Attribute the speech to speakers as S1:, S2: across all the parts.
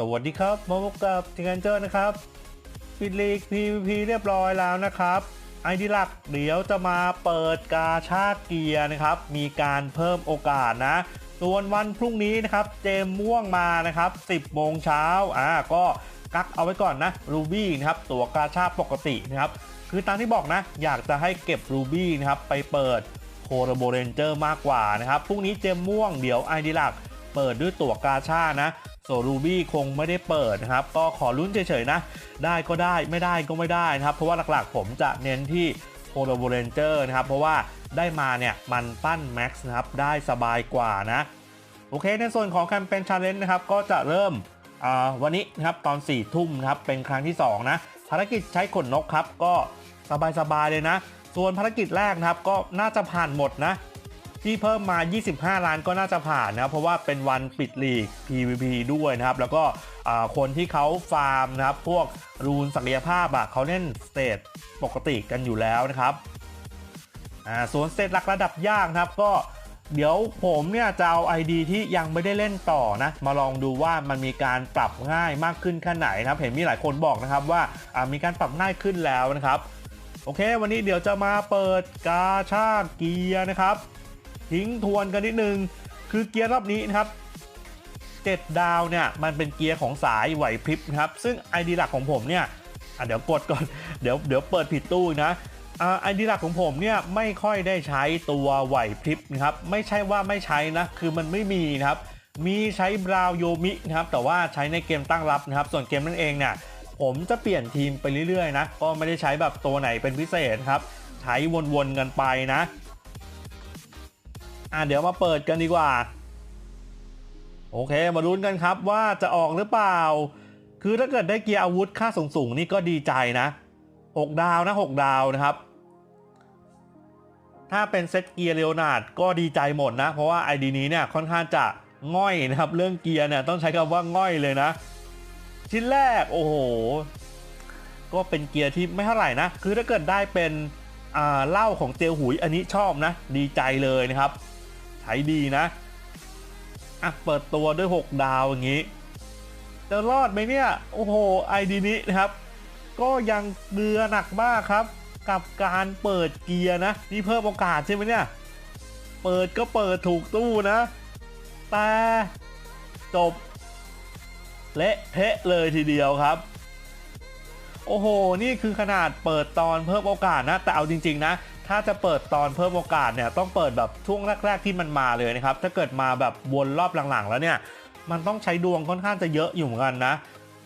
S1: สวัสดีครับมาพบกับทีงานเจอร์นะครับปิดลีก PVP เรียบร้อยแล้วนะครับ ไอดีหลักเดี๋ยวจะมาเปิดกาชาติเกียร์นะครับ มีการเพิ่มโอกาสนะ ส่วนวันพรุ่งนี้นะครับ เจมม่วงมานะครับ 10โมงเช้าอ่าก็กักเอาไว้ก่อนนะรูบี้นะครับ ตัวกาชาปกตินะครับ คือตามที่บอกนะ อยากจะให้เก็บรูบี้นะครับ ไปเปิดโคโรโบเรนเจอร์มากกว่านะครับพรุ่งนี้เจมม่วงเดี๋ยวไอดีหลัก เปิดด้วยตั๋วกาชานะโซรูบี้คงไม่ได้เปิดนะครับ ก็ขอลุ้นเฉยๆนะ ได้ก็ได้ไม่ได้ก็ไม่ได้นะครับ เพราะว่าหลักๆผมจะเน้นที่โคโรโบเรนเจอร์นะครับ เพราะว่าได้มาเนี่ย มันปั้นแม็กซ์นะครับ ได้สบายกว่านะ โอเค ในส่วนของแคมเปญชาเลนจ์นะครับ ก็จะเริ่มวันนี้นะครับตอน4ี่ทุ่มนะครับ เป็นครั้งที่ 2 นะ ภารกิจใช้ขนนกครับ ก็สบายๆเลยนะ ส่วนภารกิจแรกนะครับ ก็น่าจะผ่านหมดนะ ที่เพิ่มมา 25 ล้านก็น่าจะผ่านนะครับเพราะว่าเป็นวันปิดลีก PVP ด้วยนะครับ แล้วก็คนที่เขาฟาร์มนะครับพวกรูนศักยภาพอะเขาเล่นสเตทปกติกันอยู่แล้วนะครับส่วนสเตทหลักระดับยากนะครับก็เดี๋ยวผมเนี่ยจะเอา ID ที่ยังไม่ได้เล่นต่อนะ มาลองดูว่ามันมีการปรับง่ายมากขึ้นแค่ไหนนะครับ เห็นมีหลายคนบอกนะครับว่ามีการปรับง่ายขึ้นแล้วนะครับ โอเค วันนี้เดี๋ยวจะมาเปิดกาชาเกียนะครับ ทิ้งทวนกันนิดนึง คือเกียร์รอบนี้นะครับ7ดาวเนี่ยมันเป็นเกียร์ของสายไหวพริบนะครับ ซึ่ง ID หลักของผมเนี่ยเดี๋ยวกดก่อนเดี๋ยวเดี๋ยวเปิดผิดตู้นะไอ่า ID หลักของผมเนี่ยไม่ค่อยได้ใช้ตัวไหวพริบนะครับ ไม่ใช่ว่าไม่ใช้นะ คือมันไม่มีนะครับ มีใช้บราวโยมินะครับ แต่ว่าใช้ในเกมตั้งรับนะครับ ส่วนเกมนั่นเองเนี่ยผมจะเปลี่ยนทีมไปเรื่อยๆนะ ก็ไม่ได้ใช้แบบตัวไหนเป็นพิเศษครับ ใช้วนๆกันไปนะ อะเดี๋ยวมาเปิดกันดีกว่า โอเค มาลุ้นกันครับว่าจะออกหรือเปล่า คือถ้าเกิดได้เกียร์อาวุธค่าสูงๆนี่ก็ดีใจนะ6ดาวนะ6ดาวนะครับ ถ้าเป็นเซตเกียร์เลโอนาดก็ดีใจหมดนะ เพราะว่าไอดีนี้เนี่ยค่อนข้างจะง่อยนะครับ เรื่องเกียร์เนี่ยต้องใช้คำว่าง่อยเลยนะ ชิ้นแรกโอ้โห ก็เป็นเกียร์ที่ไม่เท่าไหร่นะ คือถ้าเกิดได้เป็นอ่าเหล้าของเจลหุยอันนี้ชอบนะ ดีใจเลยนะครับ ช้ดีนะอะเปิดตัวด้วย 6 ดาวอย่างนี้ จะรอดไหมเนี่ย โอ้โหไอดีนี้นะครับ ก็ยังเดือหนักมากครับ กับการเปิดเกียร์นะ นี่เพิ่มโอกาสใช่ไหมเนี่ย เปิดก็เปิดถูกตู้นะ แต่จบ เละเทะเลยทีเดียวครับ โอ้โห นี่คือขนาดเปิดตอนเพิ่มโอกาสนะ แต่เอาจริง ๆ นะ ถ้าจะเปิดตอนเพิ่มโอกาสเนี่ยต้องเปิดแบบช่วงแรก ๆ ที่มันมาเลยนะครับ ถ้าเกิดมาแบบวนรอบหลังๆ แล้วเนี่ยมันต้องใช้ดวงค่อนข้างจะเยอะอยู่เหมือนกันนะ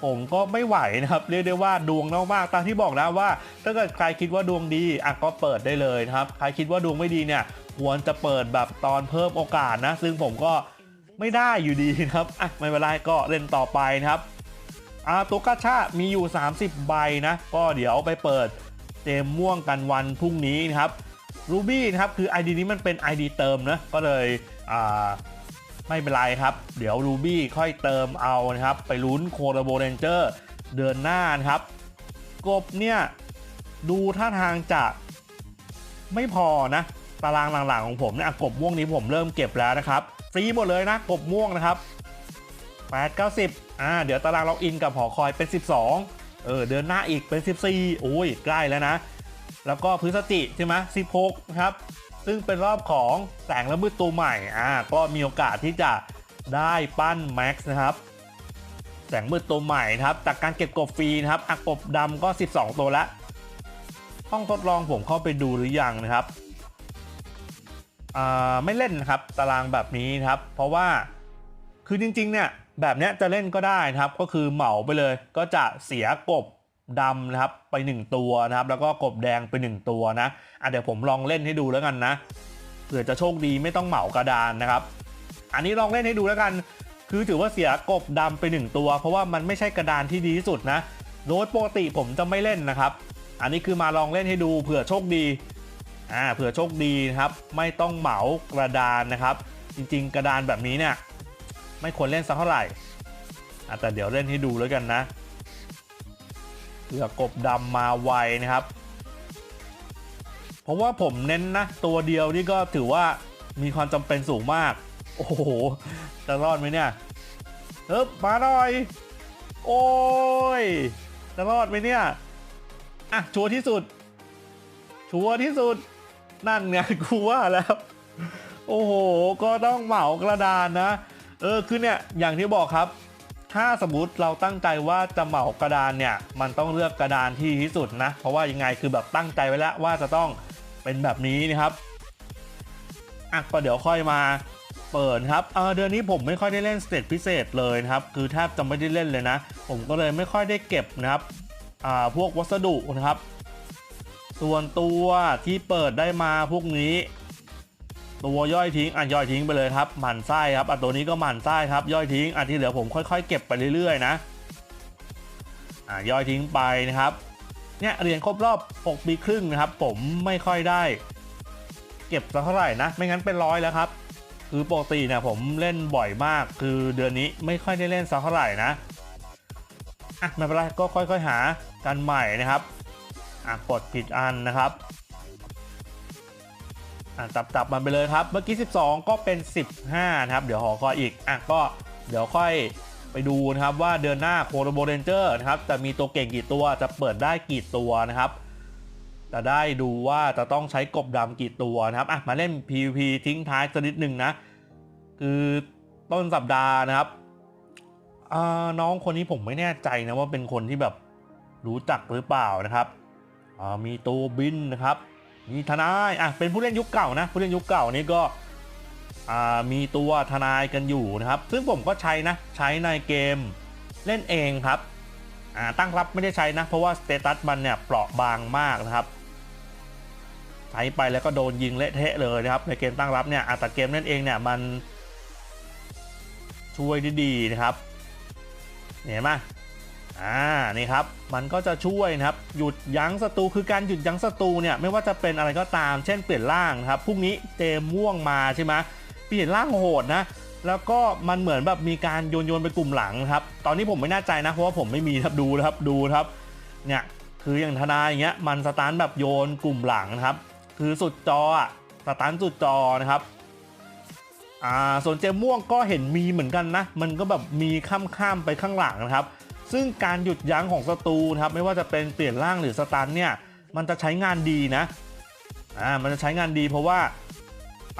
S1: ผมก็ไม่ไหวนะครับ เรียกได้ว่าดวงน้อยมากตามที่บอกนะว่า ถ้าเกิดใครคิดว่าดวงดีอะก็เปิดได้เลยนะครับ ใครคิดว่าดวงไม่ดีเนี่ยควรจะเปิดแบบตอนเพิ่มโอกาสนะ ซึ่งผมก็ไม่ได้อยู่ดีนะครับอะไม่เป็นไรก็เล่นต่อไปนะครับอ่าตัวกาชามีอยู่ 30 ใบนะ ก็เดี๋ยวไปเปิด เจมม่วงกันวันพรุ่งนี้นะครับรูบี้นะครับคือ ID นี้มันเป็น ID เติมนะก็เลยไม่เป็นไรครับ เดี๋ยวรูบี้ค่อยเติมเอานะครับ ไปลุ้นโคโรโบเรนเจอร์เดือนหน้านะครับ กบเนี่ย ดูท่าทางจะไม่พอนะ ตารางหลังๆของผมเนี่ยกบม่วงนี้ผมเริ่มเก็บแล้วนะครับ ฟรีหมดเลยนะ กบม่วงนะครับ8 90อ่าเดี๋ยวตารางล็อกอินกับหอคอยเป็น 12 เออเดือนหน้าอีกเป็น 14 โอ้ยใกล้แล้วนะ แล้วก็พฤศจิใช่ไหม16นะครับ ซึ่งเป็นรอบของแสงและมืดตัวใหม่อ่าก็มีโอกาสที่จะได้ปั้นแม็กซ์นะครับแสงมืดตัวใหม่นะครับ จากการเก็บกบฟรีนะครับอักกบดำก็ 12 ตัวล้วห้องทดลองผมเข้าไปดูหรือยังนะครับอ่าไม่เล่นนะครับตารางแบบนี้ครับ เพราะว่าคือจริงๆเนี่ย แบบนี้จะเล่นก็ได้นะครับ ก็คือเหมาไปเลย ก็จะเสียกบดำนะครับไป 1 ตัวนะครับ แล้วก็กบแดงไป 1 ตัวนะอะเดี๋ยวผมลองเล่นให้ดูแล้วกันนะเผื่อจะโชคดีไม่ต้องเหมากระดานนะครับ อันนี้ลองเล่นให้ดูแล้วกัน คือถือว่าเสียกบดำไป 1 ตัว เพราะว่ามันไม่ใช่กระดานที่ดีที่สุดนะโดยปกติผมจะไม่เล่นนะครับ อันนี้คือมาลองเล่นให้ดูเผื่อโชคดีอ่าเผื่อโชคดีนะครับ ไม่ต้องเหมากระดานนะครับ จริง ๆ กระดานแบบนี้เนี่ย ไม่ควรเล่นสักเท่าไหร่แต่เดี๋ยวเล่นให้ดูแล้วกันนะเผื่อกบดำมาไวนะครับ เพราะว่าผมเน้นนะ ตัวเดียวนี่ก็ถือว่ามีความจำเป็นสูงมาก โอ้โห จะรอดไหมเนี่ยเฮ้ยมาหน่อย โอ้ย จะรอดไหมเนี่ย อะ ชัวร์ที่สุด ชัวร์ที่สุด นั่นไงกูว่าแล้ว โอ้โห ก็ต้องเหมากระดานนะ เออคือเนี่ยอย่างที่บอกครับ ถ้าสมมติเราตั้งใจว่าจะเหมากระดานเนี่ย มันต้องเลือกกระดานที่ที่สุดนะ เพราะว่ายังไงคือแบบตั้งใจไว้แล้วว่าจะต้องเป็นแบบนี้นะครับอะก็เดี๋ยวค่อยมาเปิดครับเออเดือนนี้ผมไม่ค่อยได้เล่นสเตจพิเศษเลยนะครับ คือแทบจะไม่ได้เล่นเลยนะ ผมก็เลยไม่ค่อยได้เก็บนะครับอ่าพวกวัสดุนะครับ ส่วนตัวที่เปิดได้มาพวกนี้ ตัวย่อยทิ้งอะย่อยทิ้งไปเลยครับหมั่นไส้ครับอะตัวนี้ก็หมั่นไส้ครับย่อยทิ้งอะที่เหลือผมค่อยๆ เก็บไปเรื่อยๆนะอะย่อยทิ้งไปนะครับเนี่ยเหรียญครบรอบ 6 ปีครึ่งนะครับ ผมไม่ค่อยได้ เก็บสักเท่าไหร่นะ ไม่งั้นเป็นร้อยแล้วครับ คือปกติเนี่ยผมเล่นบ่อยมาก คือเดือนนี้ไม่ค่อยได้เล่นสักเท่าไหร่นะอะไม่เป็นไรก็ค่อยๆหากันใหม่นะครับอะกดผิดอันนะครับ อะจับจับมันไปเลยครับ เมื่อกี้ 12 ก็เป็น 15 นะครับ เดี๋ยวขอคอยอีก อะ ก็เดี๋ยวค่อยไปดูนะครับว่าเดือนหน้าโคโรโบเรนเจอร์นะครับ จะมีตัวเก่งกี่ตัวจะเปิดได้กี่ตัวนะครับ จะได้ดูว่าจะต้องใช้กบดำกี่ตัวนะครับ อะ มาเล่น PVP ทิ้งท้ายสักนิดหนึ่งนะ คือต้นสัปดาห์นะครับอ่าน้องคนนี้ผมไม่แน่ใจนะว่าเป็นคนที่แบบรู้จักหรือเปล่านะครับอ่ามีตัวบินนะครับ มีทนายอะเป็นผู้เล่นยุคเก่านะ ผู้เล่นยุคเก่านี่ก็มีตัวทนายกันอยู่นะครับ ซึ่งผมก็ใช้นะ ใช้ในเกมเล่นเองครับตั้งรับไม่ได้ใช้นะ เพราะว่าสเตตัสมันเนี่ยเปราะบางมากนะครับ ใช้ไปแล้วก็โดนยิงเละเทะเลยนะครับ ในเกมตั้งรับเนี่ยอะแต่เกมเล่นเองเนี่ยมันช่วยได้ดีนะครับ เห็นไหม อ่านี่ครับมันก็จะช่วยนะครับหยุดยั้งศัตรูคือการหยุดยั้งศัตรูเนี่ยไม่ว่าจะเป็นอะไรก็ตามเช่นเปลี่ยนร่างนะครับพรุ่งนี้เจมม่วงมาใช่ไหมเปลี่ยนร่างโหดนะแล้วก็มันเหมือนแบบมีการโยนโยนไปกลุ่มหลังครับ ตอนนี้ผมไม่แน่ใจนะเพราะว่าผมไม่มีครับดูนะครับดูครับเนี่ยคืออย่างทนาอย่างเงี้ยมันสตาร์ทแบบโยนกลุ่มหลังนะครับ คือสุดจออะสตาร์ทสุดจอนะครับอ่าส่วนเจมม่วงก็เห็นมีเหมือนกันนะ มันก็แบบมีข้ามข้ามไปข้างหลังนะครับ ซึ่งการหยุดยั้งของศัตรูนะครับไม่ว่าจะเป็นเปลี่ยนร่างหรือสตันเนี่ยมันจะใช้งานดีนะอ่ามันจะใช้งานดีเพราะว่า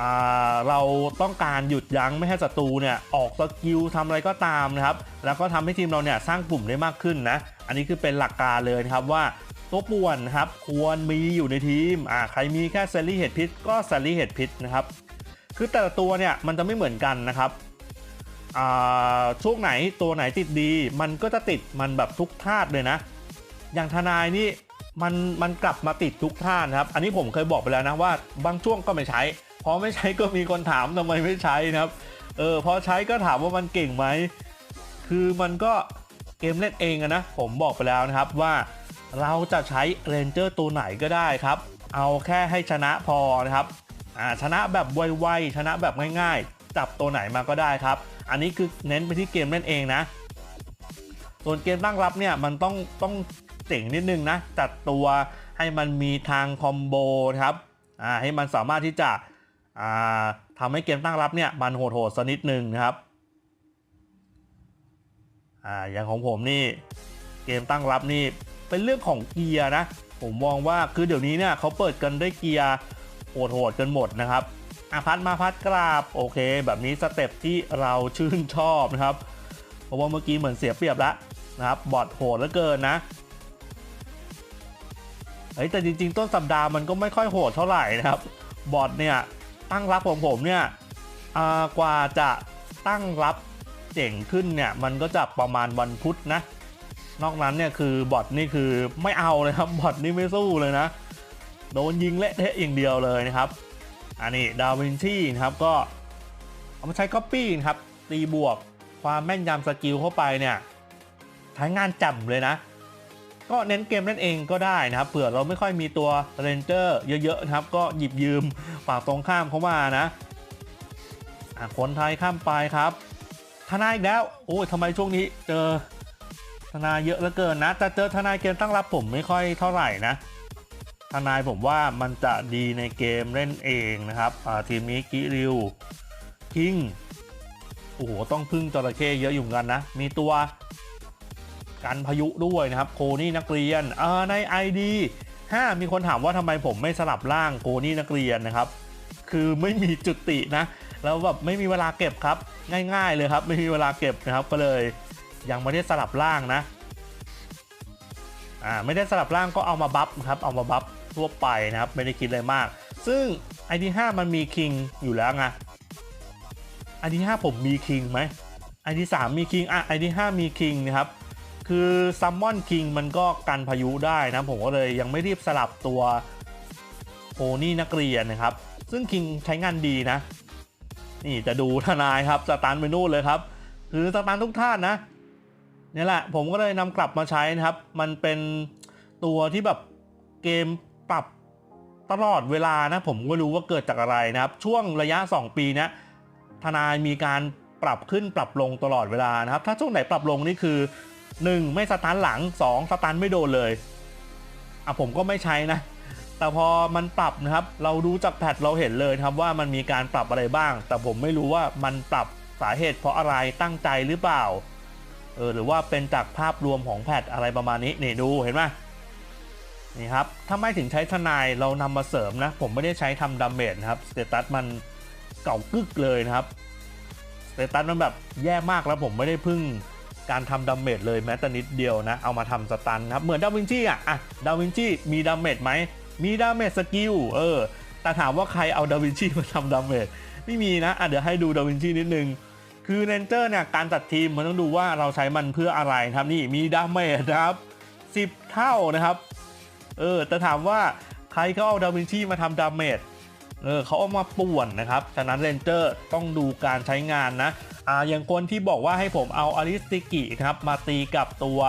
S1: อ่าเราต้องการหยุดยั้งไม่ให้ศัตรูเนี่ยออกสกิลทำอะไรก็ตามนะครับ แล้วก็ทำให้ทีมเราเนี่ยสร้างกลุ่มได้มากขึ้นนะ อันนี้คือเป็นหลักการเลยครับว่าตัวป่วนครับควรมีอยู่ในทีมอ่าใครมีแค่แซลลี่เห็ดพิษก็แซลลี่เห็ดพิษนะครับคือแต่ละตัวเนี่ยมันจะไม่เหมือนกันนะครับ ช่วงไหนตัวไหนติดดี มันก็จะติดมันแบบทุกธาตุเลยนะ อย่างทนายนี่มันมันกลับมาติดทุกธาตุนครับ อันนี้ผมเคยบอกไปแล้วนะว่าบางช่วงก็ไม่ใช้ พอไม่ใช้ก็มีคนถามทำไมไม่ใช้นะครับ เออพอใช้ก็ถามว่ามันเก่งไหม คือมันก็เกมเล่นเองนะ ผมบอกไปแล้วนะครับว่าเราจะใช้เรนเจอร์ตัวไหนก็ได้ครับ เอาแค่ให้ชนะพอนะครับ อ่าชนะแบบไวๆชนะแบบง่ายๆ จับตัวไหนมาก็ได้ครับ อันนี้คือเน้นไปที่เกมเล่นเองนะ ส่วนเกมตั้งรับเนี่ยมันต้องต้องเจ๋งนิดนึงนะ จัดตัวให้มันมีทางคอมโบครับอ่าให้มันสามารถที่จะอ่าทำให้เกมตั้งรับเนี่ยมันโหดๆสักนิดนึงนะครับอ่าอย่างของผมนี่เกมตั้งรับนี่เป็นเรื่องของเกียร์นะ ผมมองว่าคือเดี๋ยวนี้เนี่ยเขาเปิดกันด้วยเกียร์โหดๆกันหมดนะครับ อาพัดมาพัดกราบโอเค แบบนี้สเต็ปที่เราชื่นชอบนะครับ เพราะว่าเมื่อกี้เหมือนเสียเปรียบแล้วนะครับบอทโหดเหลือเกินนะเฮ้ยแต่จริง ๆ ต้นสัปดาห์มันก็ไม่ค่อยโหดเท่าไหร่นะครับ บอทเนี่ยตั้งรับของผมเนี่ยกว่าจะตั้งรับเจ๋งขึ้นเนี่ยมันก็จะประมาณวันพุธนะ นอกนั้นเนี่ยคือบอทนี่คือไม่เอาเลยครับบอทนี่ไม่สู้เลยนะ โดนยิงเละเทะอย่างเดียวเลยนะครับ อันนี้ดาวินชีนะครับก็เอามาใช้ก๊อปปี้นะครับ ตีบวกความแม่นยำสกิลเข้าไปเนี่ยใช้งานจำเลยนะ ก็เน้นเกมนั่นเองก็ได้นะครับเผื่อเราไม่ค่อยมีตัวเรนเจอร์เยอะๆนะครับ ก็หยิบยืมฝั่งตรงข้ามเข้ามานะอะคนไทยข้ามไปครับทนายอีกแล้วโอ้ยทำไมช่วงนี้เจอทนายเยอะเหลือเกินนะแต่เจอทนายเกมตั้งรับผมไม่ค่อยเท่าไหร่นะ ทนายผมว่ามันจะดีในเกมเล่นเองนะครับทีมนี้กิริวคิงโอ้โหต้องพึ่งจระเข้เยอะอยู่เหมือนกันนะ มีตัวกันพายุด้วยนะครับ โคนี่นักเรียนเออใน ID 5 มีคนถามว่าทำไมผมไม่สลับร่างโคนี่นักเรียนนะครับ คือไม่มีจุตินะ แล้วแบบไม่มีเวลาเก็บครับ ง่ายๆเลยครับ ไม่มีเวลาเก็บนะครับ ก็เลยยังไม่ได้สลับร่างนะอ่าไม่ได้สลับร่างก็เอามาบัฟครับ เอามาบัฟ ทั่วไปนะครับ ไม่ได้คิดอะไรมาก ซึ่ง ID 5มันมีคิงอยู่แล้วไง ID 5ผมมีคิงไหม ID 3มีคิงอะ ID 5มีคิงนะครับคือซัมมอนคิงมันก็กันพายุได้นะผมก็เลยยังไม่รีบสลับตัวโพนี่นักเรียนนะครับ ซึ่งคิงใช้งานดีนะ นี่จะดูทนายครับสตาร์ทเมนูเลยครับ คือสตาร์ททุกท่านนะนี่แหละผมก็เลยนำกลับมาใช้นะครับ มันเป็นตัวที่แบบเกม ปรับตลอดเวลานะผมก็รู้ว่าเกิดจากอะไรนะครับ ช่วงระยะ 2 ปีนี้ทนายมีการปรับขึ้นปรับลงตลอดเวลานะครับ ถ้าช่วงไหนปรับลงนี่คือ 1 ไม่สตาร์ทหลัง 2 สตาร์ทไม่โดนเลยอะผมก็ไม่ใช้นะ แต่พอมันปรับนะครับ เราดูจากแพทเราเห็นเลยครับว่ามันมีการปรับอะไรบ้าง แต่ผมไม่รู้ว่ามันปรับสาเหตุเพราะอะไรตั้งใจหรือเปล่าเออหรือว่าเป็นจากภาพรวมของแพทอะไรประมาณนี้นี่ดูเห็นไหม นี่ครับถ้าไม่ถึงใช้ทนายเรานำมาเสริมนะ ผมไม่ได้ใช้ทำดาเมจนะครับสเตตัสมันเก่ากึกเลยนะครับสเตตัสมันแบบแย่มากแล้วผมไม่ได้พึ่งการทำดาเมจเลยแม้แต่นิดเดียวนะ เอามาทำสตันครับ เหมือนดาวินชีอะอะดาวินชีมีดาเมจไหม มีดาเมจสกิลเออ แต่ถามว่าใครเอาดาวินชีมาทำดาเมจไม่มีนะอะเดี๋ยวให้ดูดาวินชีนิดนึง คือเรนเจอร์เนี่ยการจัดทีมมันต้องดูว่าเราใช้มันเพื่ออะไรครับนี่มีดาเมจนะครับ 10 เท่านะครับ เออแต่ถามว่าใครเขาเอาดาวินชีมาทำดาเมจเออเขาเอามาป่วนนะครับฉะนั้นเรนเจอร์ต้องดูการใช้งานนะอ่าอย่างคนที่บอกว่าให้ผมเอาอลิสติกินะครับมาตีกับตัว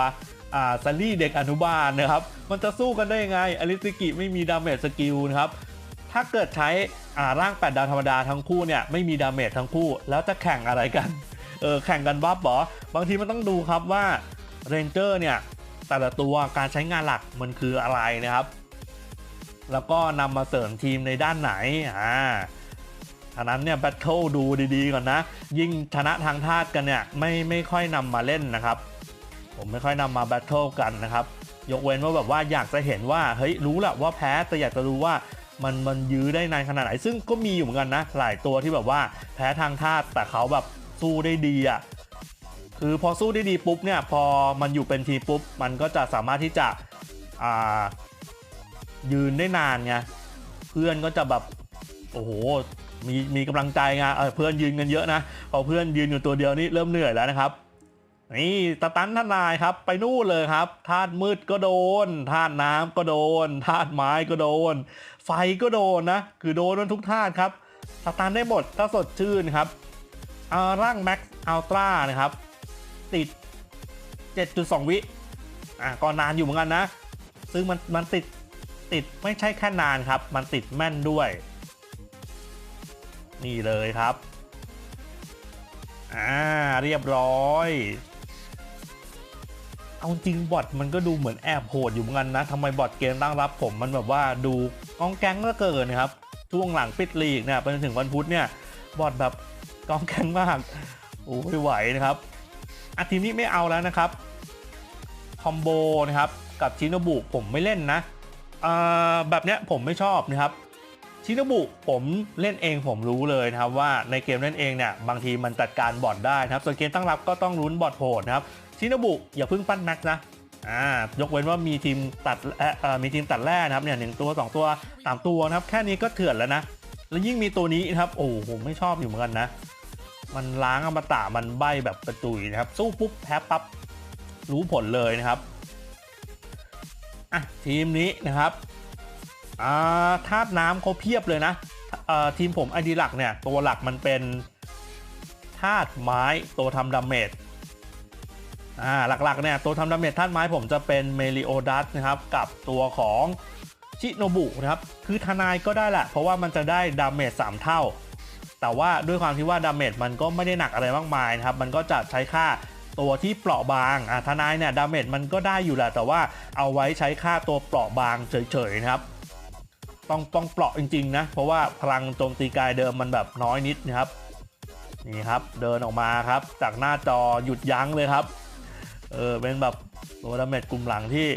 S1: อ่าซัลลี่เด็กอนุบาลนะครับมันจะสู้กันได้ยังไงอลิสติกิไม่มีดาเมจสกิลนะครับถ้าเกิดใช้อ่าร่าง8ดาวธรรมดาทั้งคู่เนี่ยไม่มีดาเมจทั้งคู่ แล้วจะแข่งอะไรกันเออแข่งกันบัฟหรอบางทีมันต้องดูครับว่าเรนเจอร์เนี่ย แต่ละตัวการใช้งานหลักมันคืออะไรนะครับ แล้วก็นำมาเสริมทีมในด้านไหนอ่าอันนั้นเนี่ยแบทเทิลดูดีๆก่อนนะ ยิ่งชนะทางธาตุกันเนี่ยไม่ไม่ค่อยนำมาเล่นนะครับ ผมไม่ค่อยนำมาแบทเทิลกันนะครับ ยกเว้นว่าแบบว่าอยากจะเห็นว่าเฮ้ยรู้แหละว่าแพ้แต่อยากจะรู้ว่ามันมันยื้อได้นานขนาดไหนซึ่งก็มีอยู่เหมือนกันนะ หลายตัวที่แบบว่าแพ้ทางธาตุแต่เขาแบบสู้ได้ดีอะ่ะ คือพอสู้ได้ดีปุ๊บเนี่ยพอมันอยู่เป็นทีปุ๊บ มันก็จะสามารถที่จะยืนได้นานไงเพื่อนก็จะแบบโอ้โหมีมีกำลังใจไงเเพื่อนยืนกันเยอะนะพอเพื่อนยืนอยู่ตัวเดียวนี่เริ่มเหนื่อยแล้วนะครับนี่ตะตันทนายครับ ไปนู่นเลยครับธาตุมืดก็โดนธาตุน้ำก็โดนธาตุไม้ก็โดน ไฟก็โดนนะ คือโดนมันทุกธาตุครับสตันได้หมดถ้าสดชื่นครับร่างแม็กซ์อัลตร้านะครับ ติด 7.2 วิอะก็นานอยู่เหมือนกันนะ ซึ่งมันมันติดติดไม่ใช่แค่นานครับ มันติดแม่นด้วย นี่เลยครับ อ่าเรียบร้อย เอาจริงบอทมันก็ดูเหมือนแอบโหดอยู่เหมือนกันนะทำไมบอทเกมตั้งรับผมมันแบบว่าดูกองแก๊งเหลือเกินนะครับ ช่วงหลังปิดลีกเนี่ยไปจนถึงวันพุธเนี่ยบอทแบบกองแก๊งมาก โอ้ไม่ไหวนะครับ อะทีมนี้ไม่เอาแล้วนะครับคอมโบนะครับกับชินบุผมไม่เล่นนะแบบเนี้ยผมไม่ชอบนะครับชินบุผมเล่นเองผมรู้เลยนะครับว่าในเกมเล่นเองเนี่ยบางทีมันจัดการบอทได้นะครับส่วนเกมตั้งรับก็ต้องรุ้นบอทโหดนะครับชินบุอย่าเพิ่งปั้นแม็กซ์นะอ่ายกเว้นว่ามีทีมตัดเอ่อมีทีมตัดแร่นะครับเนี่ยหนึ่งตัวสองตัวสามตัวนะครับแค่นี้ก็เถื่อนแล้วนะแล้วยิ่งมีตัวนี้นะครับโอ้โหผมไม่ชอบอยู่เหมือนกันนะ มันล้างอมตะมันใบแบบกระจุยนะครับ สู้ปุ๊บแพ้ปั๊บรู้ผลเลยนะครับอะทีมนี้นะครับอ่าธาตุน้ำเขาเพียบเลยนะเอ่อทีมผมไอดีหลักเนี่ยตัวหลักมันเป็นธาตุไม้ตัวทำดาเมจอ่าหลักๆเนี่ยตัวทำดาเมจท่านไม้ผมจะเป็นเมลิโอดัสนะครับกับตัวของชิโนบุนะครับคือทนายก็ได้แหละเพราะว่ามันจะได้ดาเมจ3เท่า แต่ว่าด้วยความที่ว่าดาเมจมันก็ไม่ได้หนักอะไรมากมายนะครับ มันก็จะใช้ค่าตัวที่เปราะบางอ่าทนายเนี่ยดาเมจมันก็ได้อยู่แหละแต่ว่าเอาไว้ใช้ค่าตัวเปราะบางเฉยๆนะครับต้องต้องเปราะจริงๆนะ เพราะว่าพลังโจมตีกายเดิมมันแบบน้อยนิดนะครับนี่ครับเดินออกมาครับ จากหน้าจอหยุดยั้งเลยครับเออเป็นแบบตัวดาเมจกลุ่มหลังที่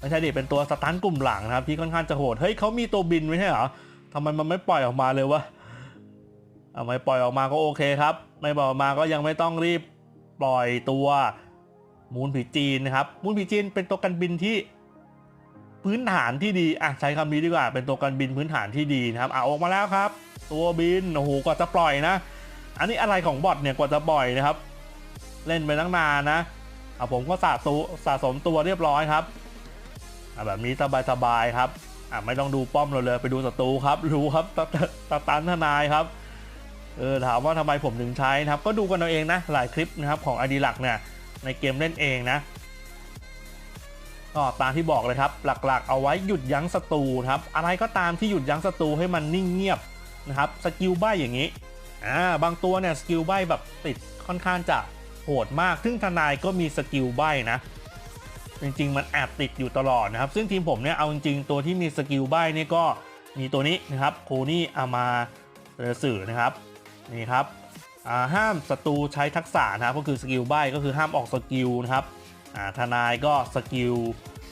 S1: ไม่ใช่ดิเป็นตัวสตันกลุ่มหลังนะครับที่ค่อนข้างจะโหดเฮ้ยเขามีตัวบินไม่ใช่เหรอทำไมมันไม่ปล่อยออกมาเลยวะ เอาไม่ปล่อยออกมาก็โอเคครับ ไม่ปล่อยออกมาก็ยังไม่ต้องรีบปล่อยตัวมูลผีจีนนะครับ มูลผีจีนเป็นตัวกันบินที่พื้นฐานที่ดีอะใช้คำนี้ดีกว่าเป็นตัวกันบินพื้นฐานที่ดีนะครับอะออกมาแล้วครับ ตัวบินโอ้โหกว่าจะปล่อยนะ อันนี้อะไรของบอทเนี่ยกว่าจะปล่อยนะครับ เล่นไปตั้งนานนะอะผมก็สะสมสะสมตัวเรียบร้อยครับอะแบบนี้สบายๆครับอะไม่ต้องดูป้อมเราเลยไปดูศัตรูครับรู้ครับตะตะตะตันทนายครับ เออถามว่าทำไมผมถึงใช้นะครับ ก็ดูกันเอาเองนะ หลายคลิปนะครับของอดีหลักเนี่ยในเกมเล่นเองนะก็ตามที่บอกเลยครับ หลักๆ เอาไว้หยุดยั้งศัตรูครับ อะไรก็ตามที่หยุดยั้งศัตรูให้มันนิ่งเงียบนะครับสกิลใบอย่างนี้อ่าบางตัวเนี่ยสกิลใบแบบติดค่อนข้างจะโหดมาก ซึ่งทนายก็มีสกิลใบนะจริงๆ มันแอบติดอยู่ตลอดนะครับ ซึ่งทีมผมเนี่ยเอาจริงๆ ตัวที่มีสกิลใบนี่ก็มีตัวนี้นะครับโคนี่อามาเรสื่อนะครับ นี่ครับห้ามศัตรูใช้ทักษะนะครับก็คือสกิลใบก็คือห้ามออกสกิลนะครับทนายก็สกิล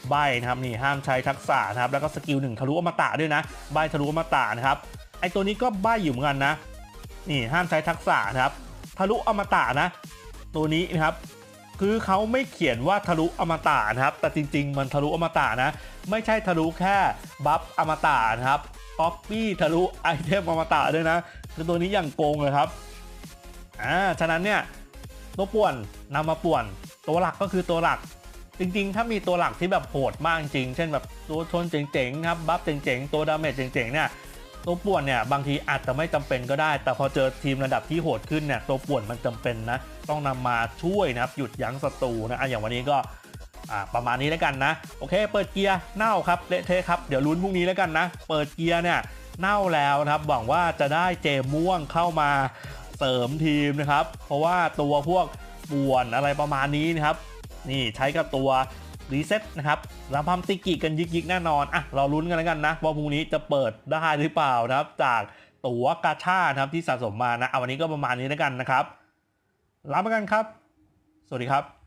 S1: ใบนะครับนี่ห้ามใช้ทักษะนะครับแล้วก็สกิลหนึ่งทะลุอมตะด้วยนะใบทะลุอมตะนะครับไอตัวนี้ก็ใบอยู่เหมือนกันนะนี่ห้ามใช้ทักษะนะครับทะลุอมตะนะ ตัวนี้นะครับคือเขาไม่เขียนว่าทะลุอมตะนะครับ แต่จริง ๆ มันทะลุอมตะนะ ไม่ใช่ทะลุแค่บัฟอมตะนะครับป๊อปปี้ทะลุไอเทมอมตะด้วยนะ คือตัวนี้อย่างโกงเลยครับอ่าฉะนั้นเนี่ยตัวป่วนนำมาป่วน ตัวหลักก็คือตัวหลัก จริงๆ ถ้ามีตัวหลักที่แบบโหดมากจริง เช่นแบบตัวชนเจ๋งๆครับบัฟเจ๋งๆตัวดาเมจเจ๋งๆเนี่ยตัวป่วนเนี่ยบางทีอาจจะไม่จำเป็นก็ได้ แต่พอเจอทีมระดับที่โหดขึ้นเนี่ยตัวป่วนมันจำเป็นนะ ต้องนำมาช่วยนะครับหยุดยั้งศัตรูนะอะอย่างวันนี้ก็อ่าประมาณนี้แล้วกันนะ โอเค เปิดเกียร์เน่าครับเละเทะครับเดี๋ยวลุ้นพรุ่งนี้แล้วกันนะ เปิดเกียร์เนี่ย เน่าแล้วนะครับหวังว่าจะได้เจมม่วงเข้ามาเสริมทีมนะครับ เพราะว่าตัวพวกป่วนอะไรประมาณนี้นะครับ นี่ใช้กับตัวรีเซ็ตนะครับรับพัมติกิกันยิกๆแน่นอนอะเราลุ้นกันแล้วกันนะว่าพรุ่งนี้จะเปิดได้หรือเปล่านะครับ จากตั๋วกาชาครับที่สะสมมานะเอาวันนี้ก็ประมาณนี้แล้วกันนะครับลาไปกันครับ สวัสดีครับ